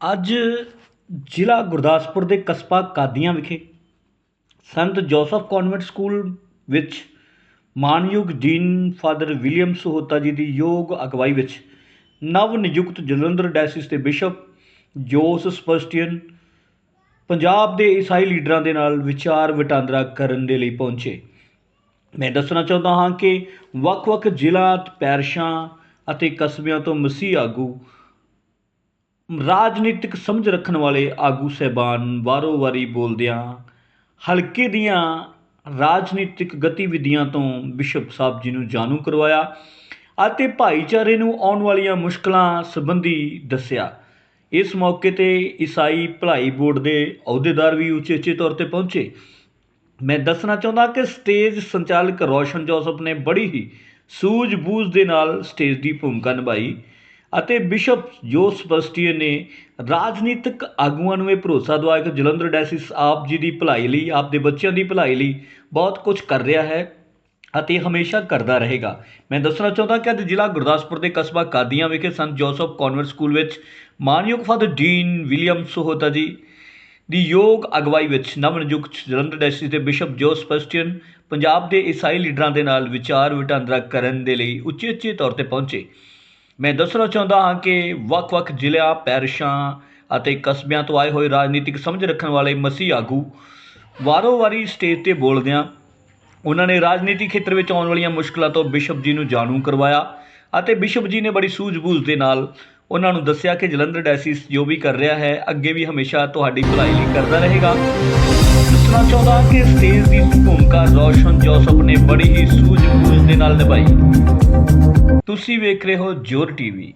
ਅੱਜ ਜ਼ਿਲ੍ਹਾ ਗੁਰਦਾਸਪੁਰ ਦੇ ਕਸਬਾ ਕਾਦੀਆਂ ਵਿਖੇ ਸੰਤ ਜੋਸਫ ਕਨਵੈਂਟ ਸਕੂਲ ਵਿੱਚ ਮਾਨਯੋਗ ਡੀਨ ਫਾਦਰ ਵਿਲੀਅਮ ਸਹੋਤਾ ਜੀ ਦੀ ਯੋਗ ਅਗਵਾਈ ਵਿੱਚ ਨਵ ਨਿਯੁਕਤ ਜਲੰਧਰ ਡਾਇਸਿਸ ਦੇ ਬਿਸ਼ਪ ਜੋਸ ਸਪਸਟੀਅਨ ਪੰਜਾਬ ਦੇ ਈਸਾਈ ਲੀਡਰਾਂ ਦੇ ਨਾਲ ਵਿਚਾਰ ਵਟਾਂਦਰਾ ਕਰਨ ਦੇ ਲਈ ਪਹੁੰਚੇ। ਮੈਂ ਦੱਸਣਾ ਚਾਹੁੰਦਾ ਹਾਂ ਕਿ ਵੱਖ-ਵੱਖ ਜ਼ਿਲ੍ਹਾ, ਪੈਰਸ਼ਾਂ ਅਤੇ ਕਸਬਿਆਂ ਤੋਂ ਮਸੀਹ ਆਗੂ ਰਾਜਨੀਤਿਕ ਸਮਝ ਰੱਖਣ ਵਾਲੇ ਆਗੂ ਸਹਿਬਾਨ ਵਾਰੋ-ਵਾਰੀ ਬੋਲਦਿਆਂ ਹਲਕੇ ਦੀਆਂ ਰਾਜਨੀਤਿਕ ਗਤੀਵਿਧੀਆਂ ਤੋਂ ਬਿਸ਼ਪ ਸਾਹਿਬ ਜੀ ਨੂੰ ਜਾਣੂ ਕਰਵਾਇਆ ਅਤੇ ਭਾਈਚਾਰੇ ਨੂੰ ਆਉਣ ਵਾਲੀਆਂ ਮੁਸ਼ਕਲਾਂ ਸੰਬੰਧੀ ਦੱਸਿਆ। ਇਸ ਮੌਕੇ ਤੇ ਈਸਾਈ ਭਲਾਈ ਬੋਰਡ ਦੇ ਅਹੁਦੇਦਾਰ ਵੀ ਉਚੇਚੇ ਤੌਰ ਤੇ ਪਹੁੰਚੇ। ਮੈਂ ਦੱਸਣਾ ਚਾਹੁੰਦਾ ਕਿ ਸਟੇਜ ਸੰਚਾਲਕ ਰੋਸ਼ਨ ਜੋਸਫ ਨੇ ਬੜੀ ਹੀ ਸੂਝ-ਬੂਝ ਦੇ ਨਾਲ ਸਟੇਜ ਦੀ ਭੂਮਿਕਾ ਨਿਭਾਈ। ਅਤੇ ਬਿਸ਼ਪ ਜੋਸ ਬਸਟੀਅਨ ਨੇ ਰਾਜਨੀਤਿਕ ਆਗੂਆਂ ਨੂੰ ਇਹ ਭਰੋਸਾ ਦਵਾਇਆ ਕਿ ਜਲੰਧਰ ਡੈਸਿਸ ਆਪ ਜੀ ਦੀ ਭਲਾਈ ਲਈ, ਆਪ ਦੇ ਬੱਚਿਆਂ ਦੀ ਭਲਾਈ ਲਈ ਬਹੁਤ ਕੁਝ ਕਰ ਰਿਹਾ ਹੈ ਅਤੇ ਹਮੇਸ਼ਾ ਕਰਦਾ ਰਹੇਗਾ। ਮੈਂ ਦੱਸਣਾ ਚਾਹੁੰਦਾ ਕਿ ਅੱਜ ਜ਼ਿਲ੍ਹਾ ਗੁਰਦਾਸਪੁਰ ਦੇ ਕਸਬਾ ਕਾਦੀਆਂ ਵਿਖੇ ਸੰਤ ਜੋਸਫ ਕਨਵੈਂਟ ਸਕੂਲ ਵਿੱਚ ਮਾਨਯੋਗ ਫਾਦਰ ਡੀਨ ਵਿਲੀਅਮ ਸੋਹਤਾ ਜੀ ਦੀ ਯੋਗ ਅਗਵਾਈ ਵਿੱਚ ਨਵਨਿਯੁਕਤ ਜਲੰਧਰ ਡੈਸਿਸ ਦੇ ਬਿਸ਼ਪ ਜੋਸ ਪਸਟੀਅਨ ਪੰਜਾਬ ਦੇ ਈਸਾਈ ਲੀਡਰਾਂ ਦੇ ਨਾਲ ਵਿਚਾਰ ਵਟਾਂਦਰਾ ਕਰਨ ਦੇ ਲਈ ਉੱਚੇ ਉੱਚੇ ਤੌਰ ਤੇ ਪਹੁੰਚੇ। ਮੈਂ ਦੱਸਣਾ ਚਾਹੁੰਦਾ ਹਾਂ ਕਿ ਵੱਖ-ਵੱਖ ਜ਼ਿਲ੍ਹਿਆਂ, ਪੈਰਿਸ਼ਾਂ ਅਤੇ ਕਸਬਿਆਂ ਤੋਂ ਆਏ ਹੋਏ ਰਾਜਨੀਤਿਕ ਸਮਝ ਰੱਖਣ ਵਾਲੇ ਮਸੀਹ ਆਗੂ ਵਾਰੋ-ਵਾਰੀ ਸਟੇਜ ਤੇ ਬੋਲਦਿਆਂ ਉਹਨਾਂ ਨੇ ਰਾਜਨੀਤੀ ਖੇਤਰ ਵਿੱਚ ਆਉਣ ਵਾਲੀਆਂ ਮੁਸ਼ਕਲਾਂ ਤੋਂ ਬਿਸ਼ਪ ਜੀ ਨੂੰ ਜਾਣੂ ਕਰਵਾਇਆ ਅਤੇ ਬਿਸ਼ਪ ਜੀ ਨੇ ਬੜੀ ਸੂਝ-ਬੂਝ ਦੇ ਨਾਲ ਉਹਨਾਂ ਨੂੰ ਦੱਸਿਆ ਕਿ ਜਲੰਧਰ ਡੈਸਿਸ ਜੋ ਵੀ ਕਰ ਰਿਹਾ ਹੈ, ਅੱਗੇ ਵੀ ਹਮੇਸ਼ਾ ਤੁਹਾਡੀ ਭਲਾਈ ਲਈ ਕਰਦਾ ਰਹੇਗਾ। ਦੱਸਣਾ ਚਾਹੁੰਦਾ ਕਿ ਸਟੇਜ ਦੀ ਭੂਮਿਕਾ ਰੌਸ਼ਨ ਜੋਸਫ ਨੇ ਬੜੀ ਹੀ ਸੂਝ-ਬੂਝ ਦੇ ਨਾਲ ਨਿਭਾਈ। ਤੁਸੀਂ ਵੇਖ ਰਹੇ ਹੋ ਜੋਰ ਟੀਵੀ।